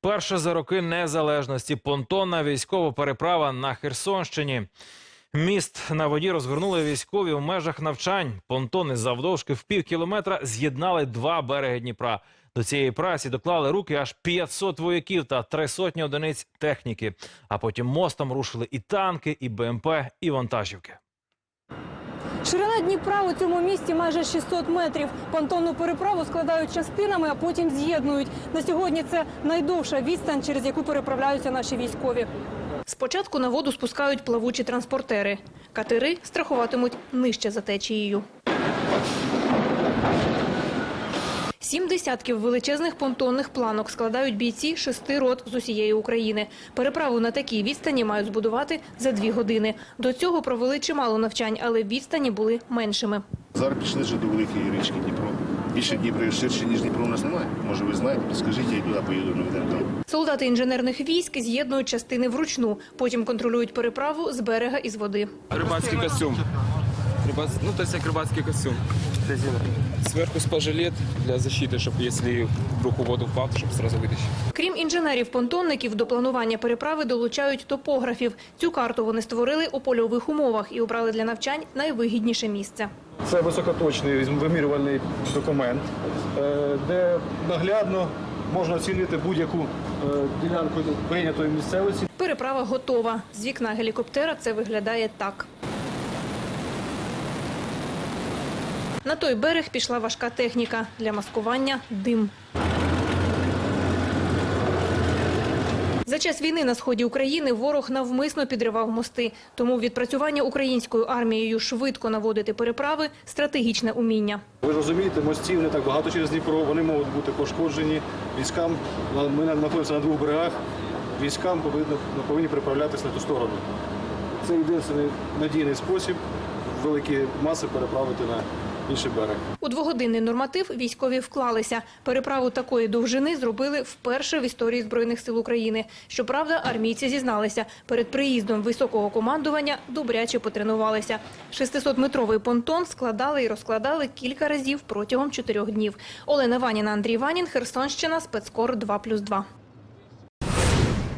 Перша за роки незалежності понтонна військова переправа на Херсонщині. Міст на воді розгорнули військові у межах навчань. Понтони завдовжки в пів кілометра з'єднали два береги Дніпра. До цієї праці доклали руки аж 500 вояків та три сотні одиниць техніки. А потім мостом рушили і танки, і БМП, і вантажівки. Ширина Дніпра у цьому місті майже 600 метрів. Понтонну переправу складають частинами, а потім з'єднують. На сьогодні це найдовша відстань, через яку переправляються наші військові. Спочатку на воду спускають плавучі транспортери. Катери страхуватимуть нижче за течією. Сім десятків величезних понтонних планок складають бійці шести рот з усієї України. Переправу на такій відстані мають збудувати за дві години. До цього провели чимало навчань, але відстані були меншими. Зараз пішли вже до великої річки Дніпро. Більше Дніпро ширше, ніж Дніпро у нас немає. Може, ви знаєте, підскажіть, я туди поїду наведемо там. Солдати інженерних військ з'єднують частини вручну, потім контролюють переправу з берега і з води. Рыбацкий костюм Рыбац... Ну, то есть как рыбацкий костюм. Сверху спажелет для защиты, чтобы если вдруг у воду впав, чтобы сразу вытащить. Крім інженерів-понтонників, до планування переправи долучають топографів. Цю карту вони створили у польових умовах і обрали для навчань найвигідніше місце. Це високоточний вимірювальний документ, е, де наглядно можна оцінити будь-яку е, ділянку прийнятої місцевості. Переправа готова. З вікна гелікоптера це виглядає так. На той берег пішла важка техніка для маскування дим. За час війни на сході України ворог навмисно підривав мости. Тому відпрацювання українською армією швидко наводити переправи стратегічне уміння. Ви ж розумієте, мостів не так багато через Дніпро, вони можуть бути пошкоджені. Військам ми знаходимося на двох берегах. Військам повинні, повинні приправлятися на ту сторону. Це єдиний надійний спосіб великі маси переправити на інший берег. У двогодинний норматив військові вклалися. Переправу такої довжини зробили вперше в історії Збройних сил України. Щоправда, армійці зізналися, перед приїздом високого командування добряче потренувалися. 600-метровий понтон складали і розкладали кілька разів протягом чотирьох днів. Олена Ваніна, Андрій Ванін, Херсонщина, спецкор 2+,2.